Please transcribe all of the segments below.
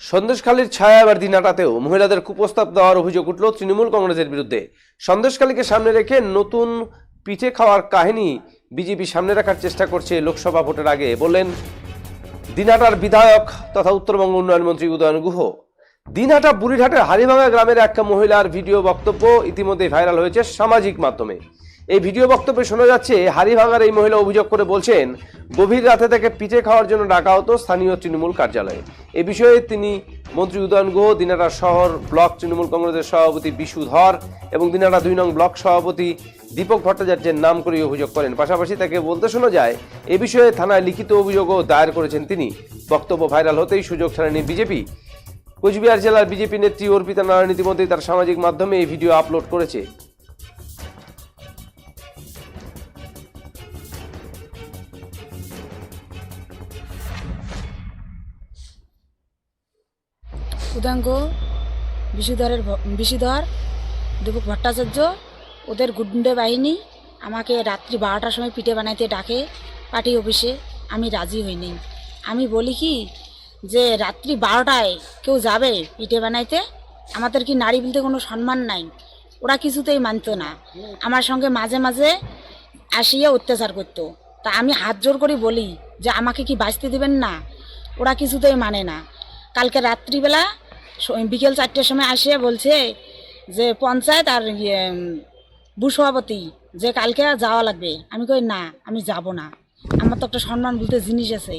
সন্দেশখালীর ছায়া এবার দিনাটাতেও মহিলাদের কুপ্রস্তাব দেওয়ার অভিযোগ উঠল তৃণমূল কংগ্রেসের বিরুদ্ধে। সন্দেশখালীকে সামনে রেখে নতুন পিঠে খাওয়ার কাহিনী বিজেপি সামনে রাখার চেষ্টা করছে লোকসভা ভোটের আগে, বললেন দিনহাটার বিধায়ক তথা উত্তরবঙ্গ উন্নয়ন মন্ত্রী উদয়ন গুহ। দিনহাটা বুড়িঘাটের হারিভাঙা গ্রামের এক মহিলার ভিডিও বক্তব্য ইতিমধ্যে ভাইরাল হয়েছে সামাজিক মাধ্যমে। এই ভিডিও বক্তব্যে শোনা যাচ্ছে হারিভাঙার এই মহিলা অভিযোগ করে বলছেন, গভীর রাতে থেকে পিঠে খাওয়ার জন্য ডাকা হতো স্থানীয় তৃণমূল কার্যালয়ে। এ বিষয়ে তিনি মন্ত্রী উদয়ন গুহ দিনাটা শহর ব্লক তৃণমূল কংগ্রেসের সভাপতি বিশু ধর এবং দিনাটা দুই নং ব্লক সভাপতি দীপক ভট্টাচার্যের নাম করে অভিযোগ করেন। পাশাপাশি তাকে বলতে শোনা যায়, এ বিষয়ে থানায় লিখিত অভিযোগও দায়ের করেছেন তিনি। বক্তব্য ভাইরাল হতেই সুযোগ ছাড়েনি বিজেপি। কোচবিহার জেলার বিজেপি নেত্রী অর্পিতা নারায়ণ ইতিমধ্যেই তার সামাজিক মাধ্যমে এই ভিডিও আপলোড করেছে। উদাঙ্গ বিশুধরের ভ- বিশুধর দীপক ভট্টাচার্য, ওদের গুন্ডে বাহিনী আমাকে রাত্রি বারোটার সময় পিঠে বানাইতে ডাকে পার্টি অফিসে। আমি রাজি হইনি আমি বলি কি যে রাত্রি বারোটায় কেউ যাবে পিঠে বানাইতে? আমাদের কি নারী বলতে কোনো সম্মান নাই? ওরা কিছুতেই মানতো না। আমার সঙ্গে মাঝে মাঝে আসিয়া অত্যাচার করতো। তা আমি হাত জোর করে বলি যে আমাকে কি বাঁচতে দেবেন না? ওরা কিছুতেই মানে না। কালকে রাত্রিবেলা বিকেল চারটের সময় আসে বলছে যে পঞ্চায়েত আর ইয়ে, যে কালকে যাওয়া লাগবে। আমি কই না আমি যাব না। আমার তো একটা সম্মান বলতে জিনিস আছে।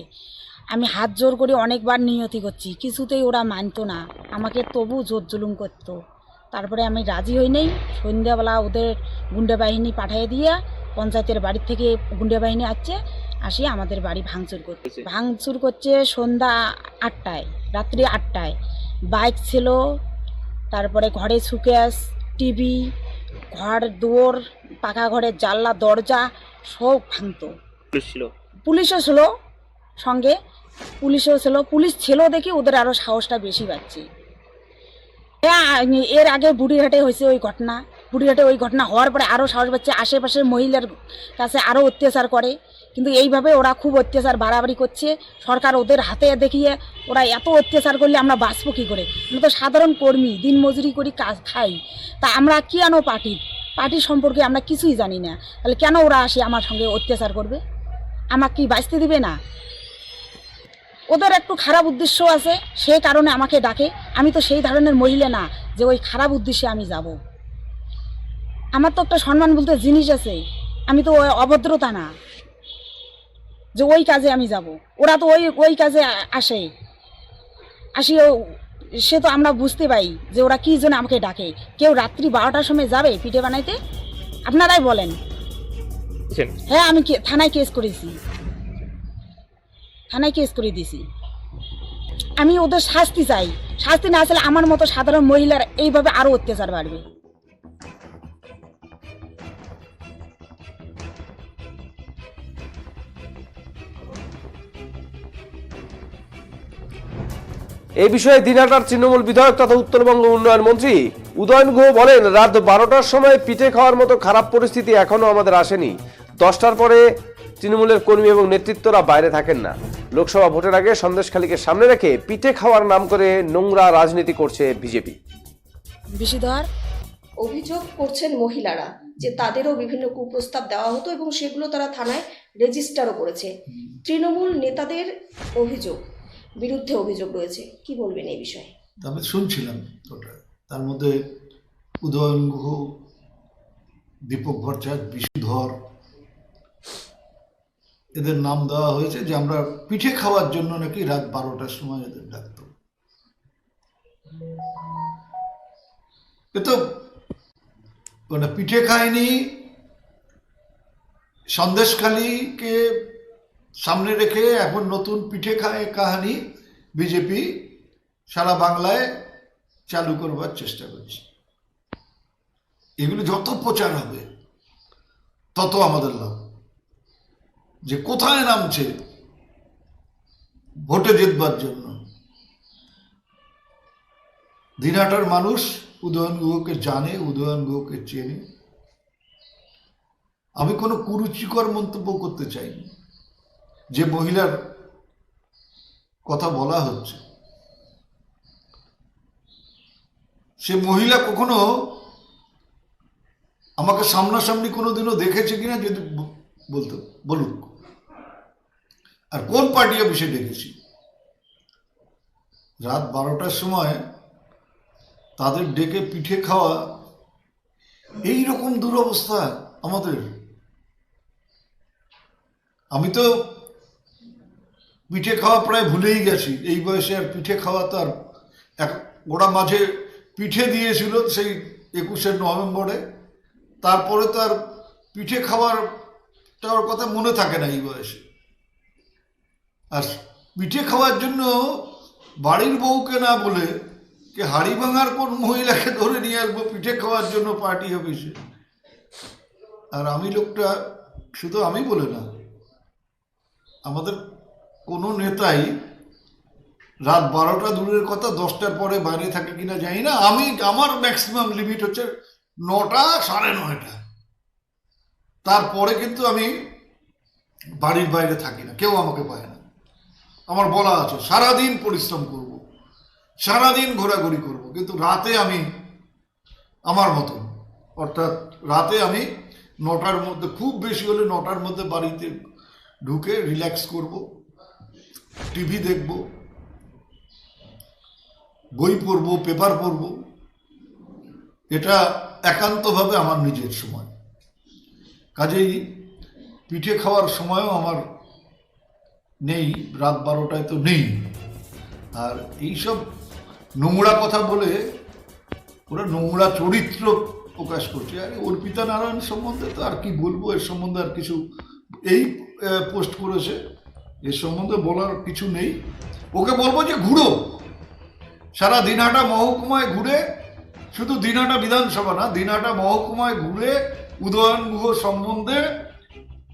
আমি হাত জোর করে অনেকবার নিয়তি করছি। কিছুতেই ওরা মানতো না। আমাকে তবু জোর জুলুম করতো। তারপরে আমি রাজি হই নাই। সন্ধ্যাবেলা ওদের গুন্ডা বাহিনী পাঠিয়ে দিয়ে পঞ্চায়েতের বাড়ির থেকে গুন্ডা বাহিনী আসছে আসি আমাদের বাড়ি ভাঙচুর করছে। ভাঙচুর করছে সন্ধ্যা আটটায় রাত্রি আটটায়। বাইক ছিল তারপরে ঘরে সুকেস টিভি ঘর দুয়ার পাকা ঘরের জানলা দরজা সব ভাঙতো। পুলিশও ছিল সঙ্গে পুলিশও ছিল। পুলিশ ছিল দেখি ওদের আরও সাহসটা বেশি পাচ্ছে। হ্যাঁ, এর আগে বুড়িঘাটে হয়েছে ওই ঘটনা। বুড়িঘাটে ওই ঘটনা হওয়ার পরে আরও সাহস পাচ্ছে আশেপাশের মহিলার কাছে আরও অত্যাচার করে। কিন্তু এইভাবে ওরা খুব অত্যাচার বাড়াবাড়ি করছে। সরকার ওদের হাতে দেখিয়ে ওরা এত অত্যাচার করলে আমরা বাঁচবো কী করে? আমরা তো সাধারণ কর্মী, দিন মজুরি করি, কাজ খাই। তা আমরা কেন পার্টির? পার্টি সম্পর্কে আমরা কিছুই জানি না। তাহলে কেন ওরা আসে আমার সঙ্গে অত্যাচার করবে? আমাকে কি বাঁচতে দিবে না? ওদের একটু খারাপ উদ্দেশ্য আছে সেই কারণে আমাকে ডাকে। আমি তো সেই ধরনের মহিলা না যে ওই খারাপ উদ্দেশ্যে আমি যাব। আমার তো একটা সম্মান বলতে জিনিস আছে। আমি তো অভদ্রতা না। যে ওই কাজে আমি যাব। ওরা তো ওই ওই কাজে আসে। আসি সে তো আমরা বুঝতে পাই যে ওরা কী জন্য আমাকে ডাকে। কেউ রাত্রি বারোটার সময় যাবে পিঠে বানাইতে? আপনারাই বলেন। হ্যাঁ আমি থানায় কেস করেছি। থানায় কেস করে দিছি আমি ওদের শাস্তি চাই। শাস্তি না আসলে আমার মতো সাধারণ মহিলার এইভাবে আরও অত্যাচার বাড়বে। এই বিষয়ে দিনহাটার তৃণমূল বিধায়ক তথা উত্তরবঙ্গ উন্নয়ন মন্ত্রী উদয়ন গুহ বলেন, রাত বারোটার সময় পিঠে খাওয়ার মতো খারাপ পরিস্থিতি এখনও আমাদের আসেনি। দশটার পরে তৃণমূলের কর্মী এবং নেতৃত্বরা বাইরে থাকেন না। লোকসভা ভোটের আগে সন্দেশখালীকে সামনে রেখে পিঠে খাওয়ার নাম করে নোংরা রাজনীতি করছে বিজেপি। অভিযোগ করছেন মহিলারা যে তাদেরও বিভিন্ন কুপ্রস্তাব দেওয়া হতো এবং সেগুলো তারা থানায় রেজিস্টারও করেছে। তৃণমূল নেতাদের অভিযোগ বিরুদ্ধে অভিযোগ রয়েছে। কি বলবেন এই বিষয়ে? আমি শুনছিলাম ওটা। তার মধ্যে উদয়ন গুহ, দীপক ভট্টাচার্য বিশুধর এদের নাম দেওয়া হয়েছে যে আমরা পিঠে খাওয়ার জন্য নাকি রাত বারোটার সময় এদের ডাকত। এ তো ওটা পিঠে খায়নি, সন্দেশখালীকে সামনে রেখে এখন নতুন পিঠে খায় কাহানি বিজেপি সারা বাংলায় চালু করবার চেষ্টা করছে। এগুলো যত প্রচার হবে, তত আমাদের লাভ। যে কোথায় নামছে, ভোটে জিতবার জন্য। দিনহাটার মানুষ উদয়ন গুহকে জানে, উদয়ন গুহকে চেনে। আমি কোনো কুরুচিকর মন্তব্য করতে চাইনি। যে মহিলার কথা বলা হচ্ছে, সে মহিলা কখনো আমাকে সামনাসামনি কোনোদিনও দেখেছে কিনা যদি বলতো, বলুক। আর কোন পার্টি অফিসে ডেকেছি রাত বারোটার সময় তাদের ডেকে পিঠে খাওয়া, এই রকম দুরবস্থা আমাদের। আমি তো পিঠে খাওয়া প্রায় ভুলেই গেছি। এই বয়সে আর পিঠে খাওয়া তার এক ওরা মাঝে পিঠে দিয়েছিল সেই একুশে নভেম্বরে। তারপরে তার পিঠে খাওয়ার টার কথা মনে থাকে না এই বয়সে। আর পিঠে খাওয়ার জন্য বাড়ির বউকে না বলে কে হাড়ি ভাঙার কোন মহিলাকে ধরে নিয়ে আসব পিঠে খাওয়ার জন্য পার্টি অফিসে? আর আমি লোকটা শুধু আমি বলে না, আমাদের কোনো নেতাই রাত বারোটা দূরের কথা, দশটার পরে বাইরে থাকে কিনা জানি না। আমি, আমার ম্যাক্সিমাম লিমিট হচ্ছে নটা সাড়ে নয়টা। তারপরে কিন্তু আমি বাড়ির বাইরে থাকি না, কেউ আমাকে পায় না। আমার বলা আছে, সারাদিন পরিশ্রম করব, সারাদিন ঘোরাঘুরি করব, কিন্তু রাতে আমি আমার মতন, অর্থাৎ রাতে আমি নটার মধ্যে, খুব বেশি হলে নটার মধ্যে বাড়িতে ঢুকে রিল্যাক্স করব। টিভি দেখব, বই পড়ব, পেপার পড়ব। এটা একান্তভাবে আমার নিজের সময়। কাজেই পিঠে খাওয়ার সময়ও আমার নেই, রাত বারোটায় তো নেই। আর এইসব নোংরা কথা বলে ওরা নোংরা চরিত্র প্রকাশ করছে। আরে অর্পিতা নারায়ণ সম্বন্ধে তো আর কি বলব? এর সম্বন্ধে আর কিছু এই পোস্ট করেছে। এর সম্বন্ধে বলার কিছু নেই। ওকে বলব যে ঘুরো। সারা দিনহাটা মহকুমায় ঘুরে, শুধু দিনহাটা বিধানসভা না, দিনহাটা মহকুমায় ঘুরে উদয়ন গুহ সম্বন্ধে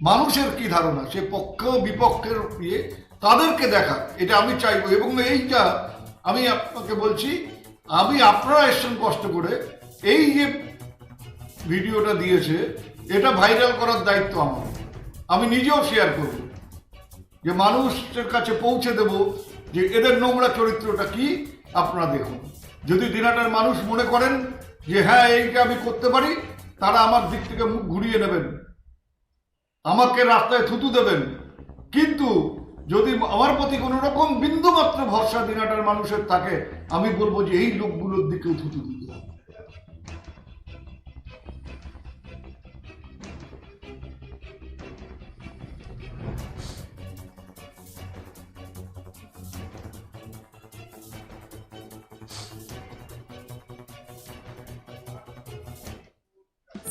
মানুষের কি ধারণা? সে পক্ষ বিপক্ষের ইয়ে তাদেরকে দেখা। এটা আমি চাইব। এবং এইটা আমি আপনাকে বলছি, আমি আপনারা এসছেন কষ্ট করে এই যে ভিডিওটা দিয়েছে, এটা ভাইরাল করার দায়িত্ব আমার। আমি নিজেও শেয়ার করব। যে মানুষের কাছে পৌঁছে দেব যে এদের নোংরা চরিত্রটা কি, আপনারা দেখুন। যদি দিনাটার মানুষ মনে করেন যে হ্যাঁ এইটা আমি করতে পারি, তারা আমার দিক থেকে মুখ ঘুরিয়ে নেবেন। আমাকে রাস্তায় থুতু দেবেন। কিন্তু যদি আমার প্রতি কোনো রকম বিন্দুমাত্র ভরসা দিনাটার মানুষের থাকে, আমি বলব যে, এই লোকগুলোর দিকেও থুতু দিতে